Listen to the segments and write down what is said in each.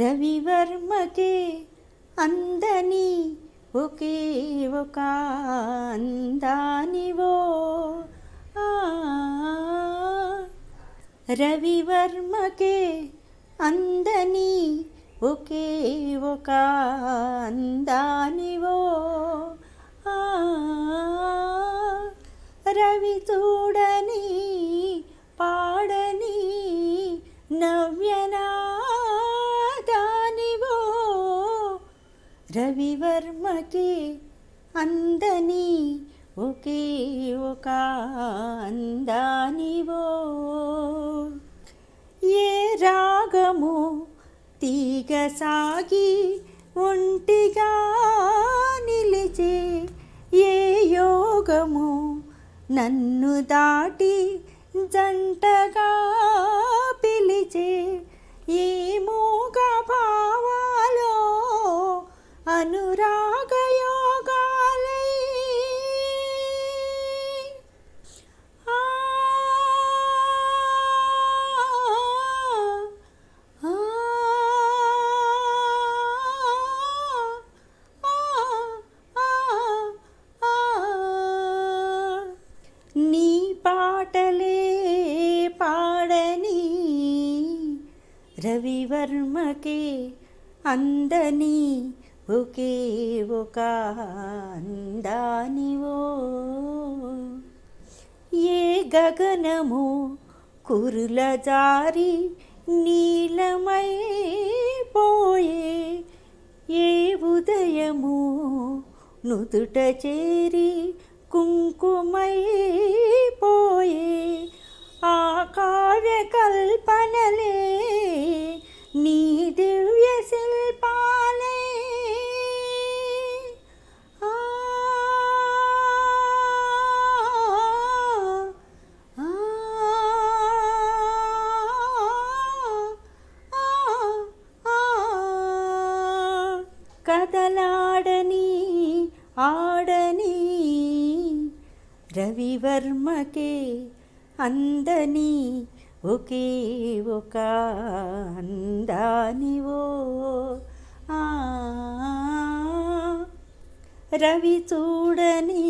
రవివర్మకే అందని ఒకే ఒక అందానివో. రవివర్మకే అందని ఒకే ఒక అందానివో. రవి చూడని పాడని నవ్వి రవివర్మకి అందని ఒకే ఒక అందానివో. ఏ రాగము తీగసాగి ఒంటిగా నిలిచే ఏ యోగము నన్ను దాటి జంటగా రవివర్మకే అందని ఒకే ఒక అందానివో. ఏ గగనము కురుల జారి నీలమై పోయే ఏ ఉదయము నుదుట చేరి కుంకుమ ఆడని రవివర్మకే అందని ఒకే ఒక అందానివో. ఆ రవి చూడని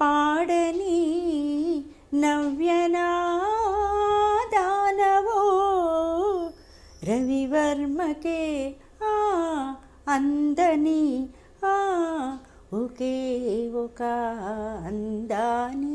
పాడని నవ్యనాదానవో. రవివర్మకే ఆ అందని ఒకే ఒక అందాని